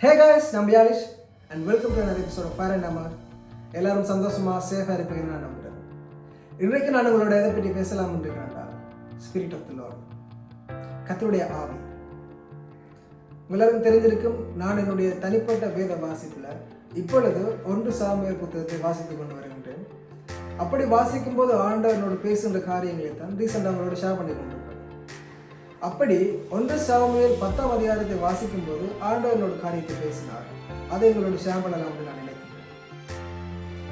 ஹே guys நம்ம யாலிஷ் and welcome to another episode of fire and நம்ம எல்லாரும் சந்தோஷமாக சேஃபாக இருப்பீங்கன்னு நான் நம்புகிறேன் இன்றைக்கு நான் உங்களோட எதை பற்றி பேசலாம்னு இருக்கிறேன்டா? ஸ்பிரிட் ஆஃப் த லார்ட் கத்தருடைய ஆவி. எல்லாருக்கும் தெரிஞ்சிருக்கும் நான் என்னுடைய தனிப்பட்ட வேத வாசிப்பில் இப்பொழுது ஒன்று சாமியர் புத்தகத்தை வாசித்து கொண்டு வருகின்றேன். அப்படி வாசிக்கும்போது போது என்னோட பேசுகின்ற காரியங்களை தான் ரீசெண்டாக அவங்களோட ஷேர் பண்ணி கொண்டிருக்கிறேன். அப்படி ஒன்று சாமுவேல் பத்தாம் அதிகாரத்தை வாசிக்கும் போது ஆண்டவர்களோட காரியத்தை பேசினார். அதை எங்களோட ஷேர் பண்ணலாம் அப்படின்னு நான் நினைக்கிறேன்.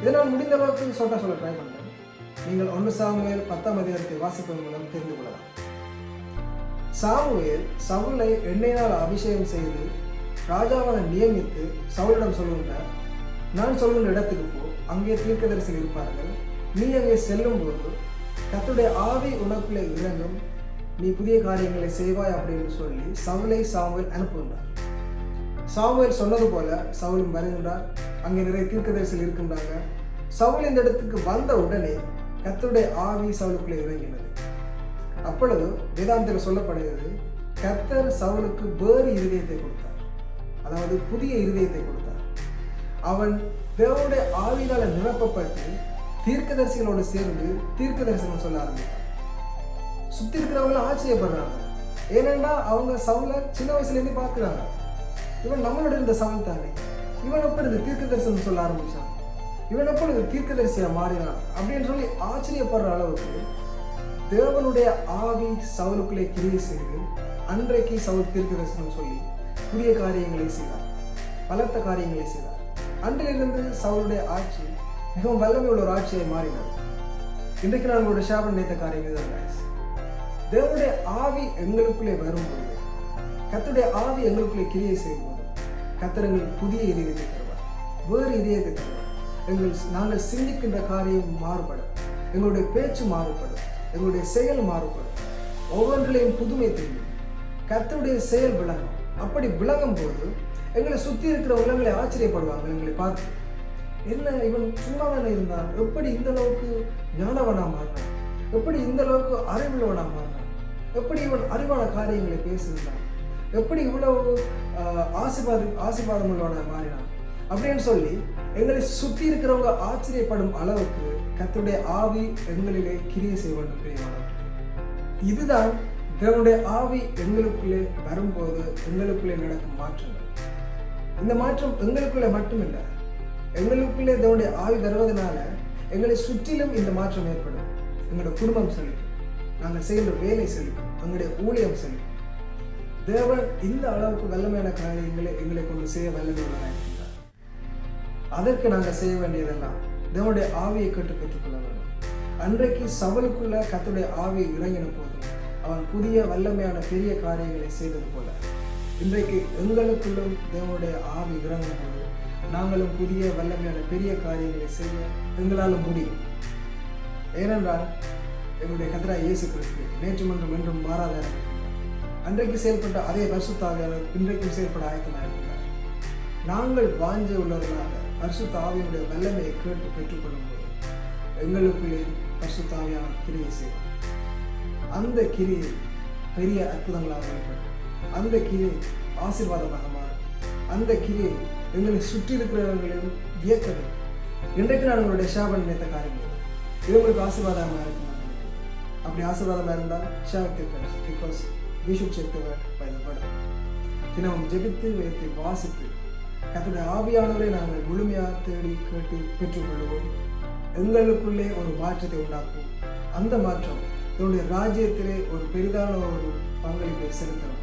இதனால் முடிந்த அளவுக்கு சொல்ல சொல்ல ட்ரை பண்ணுறேன் நீங்கள் ஒன்று சாமுவேல் பத்தாம் அதிகாரத்தை வாசிப்பதன் மூலம் தெரிந்து கொள்ளலாம். சாமுவேல் சவுலை எண்ணெயினால் அபிஷேகம் செய்து ராஜாவான நியமித்து சவுலிடம் சொல்லுகின்ற நான் சொல்லுகின்ற இடத்துக்கு போ அங்கே தீர்க்கதரிசிகள் இருப்பார்கள். நீ அங்கே செல்லும் போது கத்துடைய ஆவி உனக்குள்ளே இறங்கும். நீ புதிய காரியங்களை செய்வாய் அப்படின்னு சொல்லி சவுலை சாமுவேல் அனுப்புகின்றார். சாமுவேல் சொன்னது போல சவுலும் வருகின்றார். அங்கே நிறைய தீர்க்கதரிசிகள் இருக்கின்றாங்க. சவுல் இந்த இடத்துக்கு வந்த உடனே கத்தருடைய ஆவி சவுலுக்குள்ளே இறங்கினது. அப்பொழுது வேதாந்தில் சொல்லப்படுகிறது கத்தர் சவுலுக்கு வேறு இருதயத்தை கொடுத்தார். அதாவது புதிய இருதயத்தை கொடுத்தார். அவன் தேவனுடைய ஆவியினால நிரப்பப்பட்டு தீர்க்கதரிசிகளோடு சேர்ந்து தீர்க்கதரிசனம் சொல்ல ஆரம்பித்தான் சுற்றி இருக்கிறவங்கள ஆச்சரியப்படுறாங்க ஏனென்றா அவங்க சவுல சின்ன வயசுலேருந்து பார்க்குறாங்க. இவன் நம்மளோட இருந்த சவுல் தானே. இவன் எப்படி இந்த தீர்க்க தரிசனம் சொல்ல ஆரம்பிச்சான்? இவன் எப்படி இந்த தீர்க்க மாறினான்? அப்படின்னு சொல்லி ஆச்சரியப்படுற அளவுக்கு தேவனுடைய ஆவி சவுலுக்குள்ளே கிரியை செய்து அன்றைக்கு சவுல் தீர்க்க தரிசனம் சொல்லி புதிய காரியங்களை செய்தார். பலத்த காரியங்களை செய்தார். அன்றிலிருந்து சவுளுடைய ஆட்சி மிகவும் வல்லமை உள்ள ஒரு ஆட்சியை மாறினார். இன்றைக்கு நான் உங்களோட ஷாபன் நேத்த காரியம் இதுதான். தேவனுடைய ஆவி எங்களுக்குள்ளே வரும்போது கத்துடைய ஆவி எங்களுக்குள்ளே கிரியை செய்யும்போது கத்தர் எங்களுக்கு புதிய இதயத்தை தருவார். வேறு இதயத்தை தருவார். எங்கள் நாங்கள் சிந்திக்கின்ற காரியம் மாறுபடும். எங்களுடைய பேச்சு மாறுபடும். எங்களுடைய செயல் மாறுபடும். ஒவ்வொன்றிலையும் புதுமை தெரியும். கத்தருடைய செயல் விளங்கும். அப்படி விளங்கும் போது எங்களை சுற்றி இருக்கிற உலகங்களை ஆச்சரியப்படுவாங்க எங்களை பார்த்து என்ன இவன் சும்மா தானே இருந்தான்? எப்படி இந்த அளவுக்கு ஞானவனா மாறினான்? எப்படி இந்த அளவுக்கு அறிவுள்ளவனா மாறினான்? எப்படி இவன் அறிவான காரியங்களை பேசுகிறான்? எப்படி இவ்வளவு ஆஹ், ஆசிர்வாதம் ஆசீர்வாதம் மாறினான்? அப்படின்னு சொல்லி எங்களை சுற்றி இருக்கிறவங்க ஆச்சரியப்படும் அளவுக்கு கத்தனுடைய ஆவி எங்களிலே கிரியை செய்ய வேண்டும் இதுதான் தேவனுடைய ஆவி எங்களுக்குள்ளே வரும்போது எங்களுக்குள்ளே நடக்கும் மாற்றங்கள் இந்த மாற்றம் எங்களுக்குள்ளே மட்டுமில்லை எங்களுக்குள்ளே தேவனுடைய ஆவி வருவதனால எங்களை சுற்றிலும் இந்த மாற்றம் ஏற்படும். எங்களோட குடும்பம் செழிக்கும் நாங்கள் செய்கிற வேலை செழிக்கும். எங்களுடைய ஊழியம் செழிக்கும். தேவன் இந்த அளவுக்கு வல்லமையான காரியங்களை எங்களை கொண்டு செய்ய வல்லமையான அதற்கு நாங்கள் செய்ய வேண்டியதெல்லாம் தேவனுடைய ஆவியை கேட்டு பெற்றுக்கொள்ள வேண்டும் அன்றைக்கு சவலுக்குள்ள கத்துடைய ஆவியை இறங்கின போது அவன் புதிய வல்லமையான பெரிய காரியங்களை செய்தது போல இன்றைக்கு எங்களுக்குள்ளும் தேவனுடைய ஆவி இறங்கும் போது நாங்களும் புதிய வல்லமையான பெரிய காரியங்களை செய்ய எங்களால் முடியும். ஏனென்றால் எங்களுடைய கதிரா இயேசு கிறிஸ்து நேற்று மன்றம் என்றும் மாறாத அன்றைக்கு செயல்பட்ட அதே பரிசுத்தாவியாளர் இன்றைக்கும் செயல்பட ஆயத்தமாக இருக்கிறார் நாங்கள் வாஞ்ச உள்ளவர்களாக பரிசுத்த வல்லமையை கேட்டு பெற்றுக்கொள்ளும் போது எங்களுக்குள்ளே பரிசுத்தாவியான கிரியை செய்வார். அந்த கிரியை பெரிய அற்புதங்களாக வெளிப்படும். அந்த கிரியை ஆசீர்வாதமாக மாறும். அந்த கிரியை எங்களை சுற்றி இருக்கிறவர்களையும் வியக்க வேண்டும் இன்றைக்கு நான் உங்களுடைய ஷாபன் நேத்த காரியம் இது. உங்களுக்கு ஆசீர்வாதமாக இருக்கும்? அப்படி ஆசீர்வாதமாக இருந்தால் share friends because we should check by the word தினமும் ஜெபித்து வைத்து வாசித்து கத்துடைய ஆவியானவரை நாங்கள் முழுமையாக தேடி கேட்டு பெற்றுக்கொள்வோம். எங்களுக்குள்ளே ஒரு மாற்றத்தை உண்டாக்குவோம் அந்த மாற்றம் இதனுடைய ராஜ்யத்திலே ஒரு பெரிதான ஒரு பங்களிப்பை செலுத்தணும்.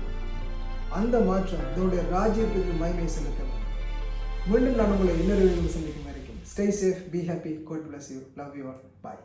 அந்த மாற்றம் இதனுடைய ராஜ்யத்துக்கு மகிமை செலுத்தணும். மீண்டும் நான் உங்களை இன்னொரு சந்திக்கும் வரைக்கும் stay safe be happy God bless you love you all bye